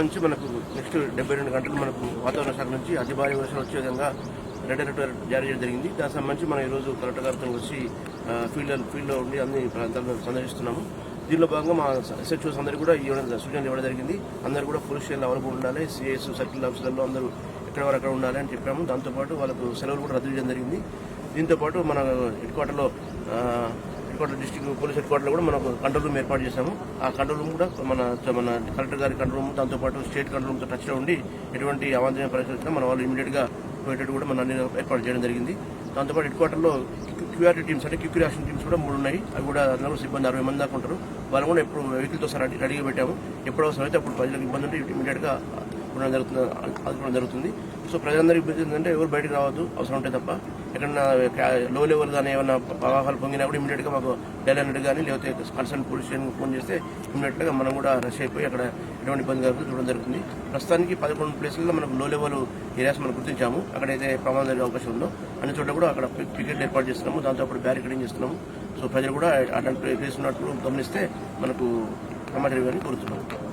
నుంచి మనకు నెక్స్ట్ డెబ్బై రెండు గంటలు మనకు వాతావరణ శాఖ నుంచి అతి భారీ వర్షాలు వచ్చే విధంగా రెడ్ అలర్ట్ జారీ చేయడం జరిగింది. దానికి సంబంధించి మనం ఈరోజు కలెక్టర్ గారితో వచ్చి ఫీల్డ్ ఫీల్డ్లో ఉండి అన్ని ప్రాంతాలను సందర్శిస్తున్నాము. దీనిలో భాగంగా మా ఎస్హెచ్ఓస్ అందరూ కూడా ఇవ్వడం సూచనలు ఇవ్వడం జరిగింది. అందరూ కూడా పోలీస్ స్టేషన్లో అవైలబుల్ ఉండాలి. సిఎస్ సర్కిల్ ఆఫీసర్లో అందరూ ఎక్కడ వరకు అక్కడ ఉండాలి అని చెప్పాము. దాంతోపాటు వాళ్ళకు సెలవులు కూడా రద్దు చేయడం జరిగింది. దీంతోపాటు మన హెడ్ క్వార్టర్లో head quarter district police head క్వార్టర్లో కూడా మనకు కంట్రోల్ రూమ్ ఏర్పాటు చేశాము. ఆ కంట్రోల్ రూమ్ కూడా మన మన కలెక్టర్ గారి కంట్రోల్ రూమ్ దాంతోపాటు స్టేట్ కంట్రోల్ రూమ్తో టచ్లో ఉండి ఎటువంటి అవాంఛనీయ పరిస్థితులు మన వాళ్ళు ఇమీడియట్గా పోయేటట్టు కూడా మన అన్ని ఏర్పాటు చేయడం జరిగింది. దాంతోపాటు హెడ్ క్వార్టర్లో క్యూఆర్టీ టీమ్స్ అంటే క్యూక్ రియాక్షన్ టీమ్స్ కూడా మూడు ఉన్నాయి. అవి కూడా అందరూ సిబ్బంది అరవై మంది దాకా ఉంటారు. వాళ్ళు కూడా ఎప్పుడు వెహికల్తో సార్ రెడీగా పెట్టాము. ఎప్పుడు అవసరం అయితే అప్పుడు ప్రజలకు ఇబ్బంది ఉంటే ఇమీడియట్గా ఉండడం జరుగుతుంది ఆదుకోవడం జరుగుతుంది. సో ప్రజలందరికీ ఇబ్బంది ఏంటంటే ఎవరు బయటకు రావద్దు అవసరం ఉంటే తప్ప. ఎక్కడన్నా లో లెవెల్ కానీ ఏమైనా ప్రవాహాలు పొంగినా కూడా ఇమీడియట్గా మాకు డైల్ హండ్రెడ్ కానీ లేకపోతే కన్సర్న్ పోలీస్ స్టేషన్కి ఫోన్ చేస్తే ఇమీడియట్గా మనం కూడా రష్ అయిపోయి అక్కడ ఎటువంటి ఇబ్బంది కలుగుతుంది చూడడం జరుగుతుంది. ప్రస్తుతానికి పదకొండు ప్లేసుల్లో మనకు లో లెవెల్ ఏరియాస్ మనం గుర్తించాము. అక్కడైతే ప్రమాదం జరిగే అవకాశం ఉందో అన్ని చోట్ల కూడా అక్కడ పికెట్లు ఏర్పాటు చేస్తున్నాము. దాంతో అప్పుడు బ్యారికేడింగ్ చేస్తున్నాము. సో ప్రజలు కూడా అట్లాంటి ప్లేస్ ఉన్నట్లు గమనిస్తే మనకు సమాచారం ఇవ్వాలని కోరుతున్నాము.